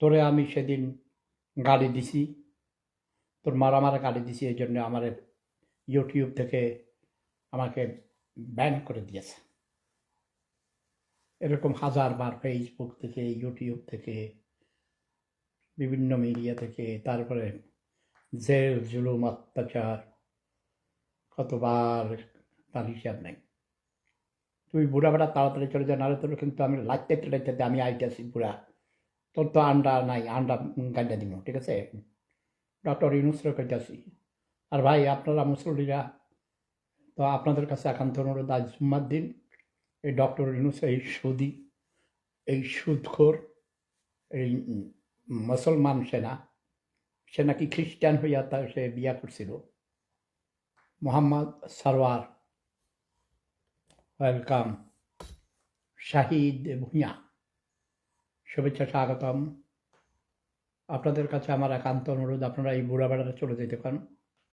তোরে আমি সেদিন গাড়ি দিছি। তোর মারা মারা গালি দিছি, এই জন্য আমার ইউটিউব থেকে আমাকে ব্যান করে দিয়েছে। এরকম হাজারবার ফেসবুক থেকে ইউটিউব থেকে, বিভিন্ন মিডিয়া থেকে, তারপরে জেল, জুলুম, অত্যাচার, কতবার তার হিসাব নেই। তুই বুড়া বেড়া তাড়াতাড়ি চলে যা, নাহলে তোর কিন্তু আমি লাইতে লাইতে আমি আইতেছি বুড়া। তোর আন্ডা নাই, আন্ডা গাইডা দিব ঠিক আছে? ডক্টর ইউনুসরে কইতাছি আর ভাই, আপনারা মুসল্লিরা, তো আপনাদের কাছে একান্ত অনুরোধ, আজ জুম্মার দিন এই ডক্টর ইউনুস এই সুদি, এই সুদখোর, এই মুসলমান সেনা, সে নাকি খ্রিস্টান হইয়া তার সে বিয়া করছিল। মোহাম্মদ সারওয়ার, ওয়েলকাম। শাহিদ ভূঁইয়া। শুভেচ্ছা স্বাগতম। আপনাদের কাছে আমার একান্ত অনুরোধ আপনারা এই বুড়া বেড়াটা চলে যেতে পারেন।